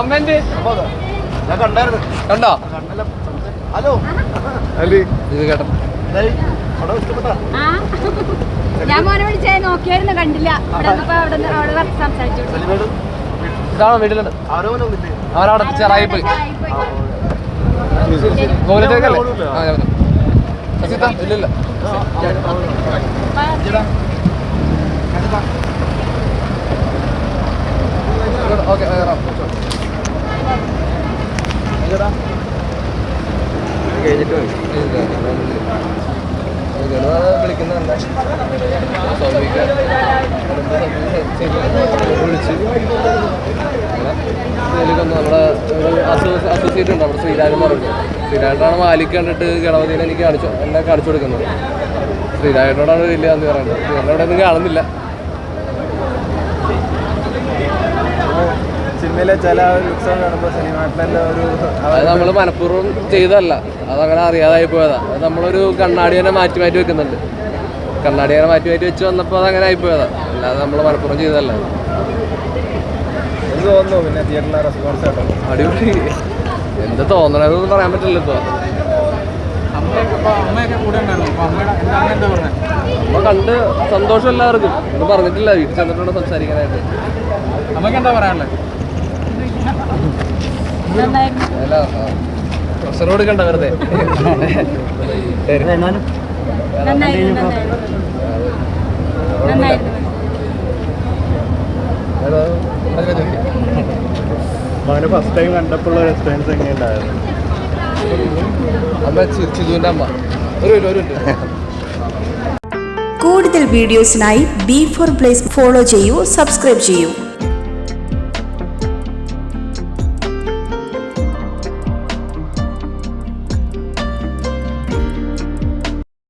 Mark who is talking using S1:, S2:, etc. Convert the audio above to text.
S1: അമ്മേന്റെ
S2: കണ്ടായിരുന്നു.
S1: കണ്ടോ?
S2: ഹലോ.
S3: അലി.
S1: ഇത് കേട്ടോ.
S4: ഞാൻ മോനെ വിളിച്ചേ നോക്കിയായിരുന്നു കണ്ടില്ല. സംസാരിച്ചു.
S2: സലിമേട്
S1: ഇതാണോ വീട്ടിലുണ്ട്
S2: ആരോമനം ഒന്നില്ലേ
S1: അവരവിടെ ചെറായി പോയി. ഗോകുലത്തേക്കല്ലേ ആ ഞാൻ വരാം. ഇല്ലില്ല. ഓക്കെ
S2: കഴിഞ്ഞിട്ട്
S1: വിളിക്കുന്നുണ്ട് വിളിച്ച്? ഇതിലേക്കൊന്ന് നമ്മുടെ ഒരു അസോസിയേറ്റ് ഉണ്ട് നമ്മുടെ ശ്രീരാജൻ എന്ന് പറഞ്ഞു ശ്രീരാജനാണ് മാലിക് കണ്ടിട്ട് ഗണപതിനെ എനിക്ക് കാണിച്ചു എന്നെ കാണിച്ചു കൊടുക്കുന്നത്. ശ്രീരാജനോടാണ് വലിയ എന്ന് പറയുന്നത്. ശ്രീരാജനോടെ ഒന്നും കാണുന്നില്ല.
S3: സിനിമയിലെ ചില ഉത്സവം കാണുമ്പോൾ സിനിമാട്ടിലെ ഒരു
S1: അത് നമ്മൾ മനഃപൂർവം ചെയ്തതല്ല. അതങ്ങനെ അറിയാതായി പോയതാ. അത് നമ്മളൊരു കണ്ണാടി തന്നെ മാറ്റി മാറ്റി വെക്കുന്നുണ്ട്. കണ്ണാടി അങ്ങനെ മാറ്റി മാറ്റി വെച്ച് വന്നപ്പോൾ അതങ്ങനെ അങ്ങനെ ആയിപ്പോയതാ അല്ലാതെ നമ്മൾ മനഃപൂർവം ചെയ്തതല്ല
S3: എന്ത് തോന്നുന്നു പിന്നെ തിയേറ്ററിലെ റെസ്പോൺസ് കേട്ടോ.
S1: അടിപൊളി. എന്ത് തോന്നണതെന്ന് പറയാൻ പറ്റില്ല ഇപ്പൊ.
S5: അമ്മയൊക്കെ കൂടെ ഉണ്ടായിരുന്നു അപ്പൊ അമ്മയുടെ അമ്മ
S1: കണ്ട് സന്തോഷം എല്ലാവർക്കും. ഒന്നും പറഞ്ഞിട്ടില്ല. വീട്ടിൽ ചെന്നിട്ടുണ്ട് സംസാരിക്കാനായിട്ട്
S5: അമ്മയ്ക്ക് എന്താ പറയാനുള്ളത്?
S1: പ്രഷർ കൊടുക്കണ്ട വെറുതെ.
S3: അവന് ഫസ്റ്റ് ടൈം കണ്ടപ്പോൾ ഒരു എക്സ്പീരിയൻസ് എങ്ങനെയുണ്ടായിരുന്നു?
S1: അമ്മ ചി- ചിതുവിന്റെ അമ്മ. ഒരു ഒരു
S6: കൂടുതൽ വീഡിയോസിനായി ബി ഫോർ പ്ലേസ് ഫോളോ ചെയ്യൂ സബ്സ്ക്രൈബ് ചെയ്യൂ.